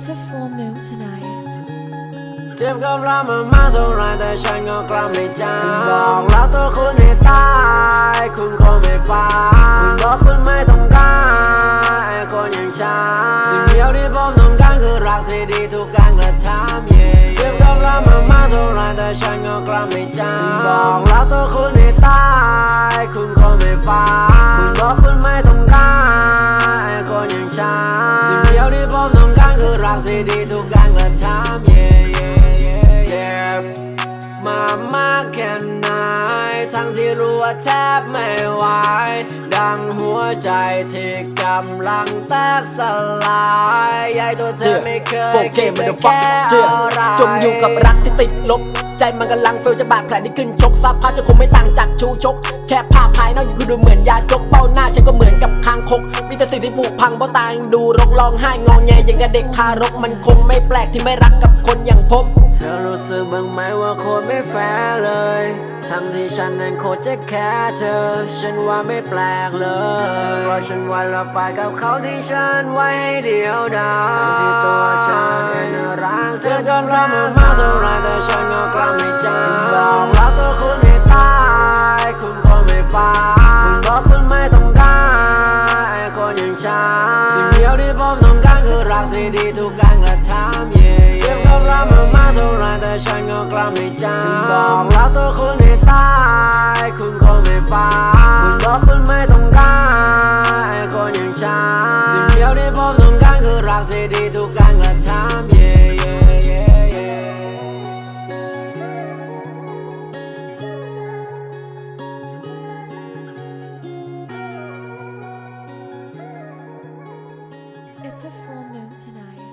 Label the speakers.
Speaker 1: It's a full moon tonight.
Speaker 2: เจ็บกับเรามามากเท่าไรแต่ฉันก็กลับไม่จำถึงบอกแล้วตัวคุณให้ตาย คุณคงไม่ฟังคุณบอกคุณไม่ต้องการไอ้คนอย่างฉันสิ่งเดียวที่ผมต้องการคือรักที่ดีทุกการกระทำ yeah เจ็บกับเรามามากเท่าไรแต่ฉันก็กลับไม่จำถึงบอกแล้วตัวคุณให้ตาย คุณคงไม่ฟังคุณบอกคุณไม่ต้อง รคือรักที่ดีทุกการกระทำ yeah yeah yeah เจ็บมามากแค่ไหน ทั้งที่รู้ว่าแทบไม่ไหว ดังหัวใจที่กำลังแตกสลายใหญ่ตัวเธอไม่เคย
Speaker 3: โฟเกมมันเดอะฟักเจอจมอยู่กับรักที่ติดลบ ใจมันกำลังเฟลจะบาดแผลที่ขึ้นชกสภาพจะคงไม่ต่างจากชูชก แค่ภาพภายนอกยังคือดูเหมือนยาจกเป้าหน้าฉันก็เหมือนกับคางคก มีแต่สิ่งที่ผุพังเพราะตายังดูรกร้องไห้งองแงอย่างกับเด็กทารกมันคงไม่แปลกที่ไม่รักกับคนอย่างผม
Speaker 2: เธอรู้สึกบ้างไหมว่าโคตรไม่แฟร์เลย ทั้งที่ฉันนั้นโคตรจะแค่เธอ ฉันว่าไม่แปลกเลยเพราะฉันวันละไปกับเขาที่ฉันไว้ให้เดียวดายทั้งที่ตัวฉันเองน่ารักเธอจนรักมันมากเท่า รกระทำ yeah เจ็บกับเรามามากเท่าไรแต่ฉันก็กลับไม่จำถึงบอกแล้วตัวคุณให้ตาย คุณคงไม่ฟังคุณบอกคุณไม่ต้องการไอ้คนอย่างฉันสิ่งเดียวที่ผมต้องการคือรักที่ดีทุกการกระทำ yeah yeah yeah yeah
Speaker 1: It's a full moon tonight.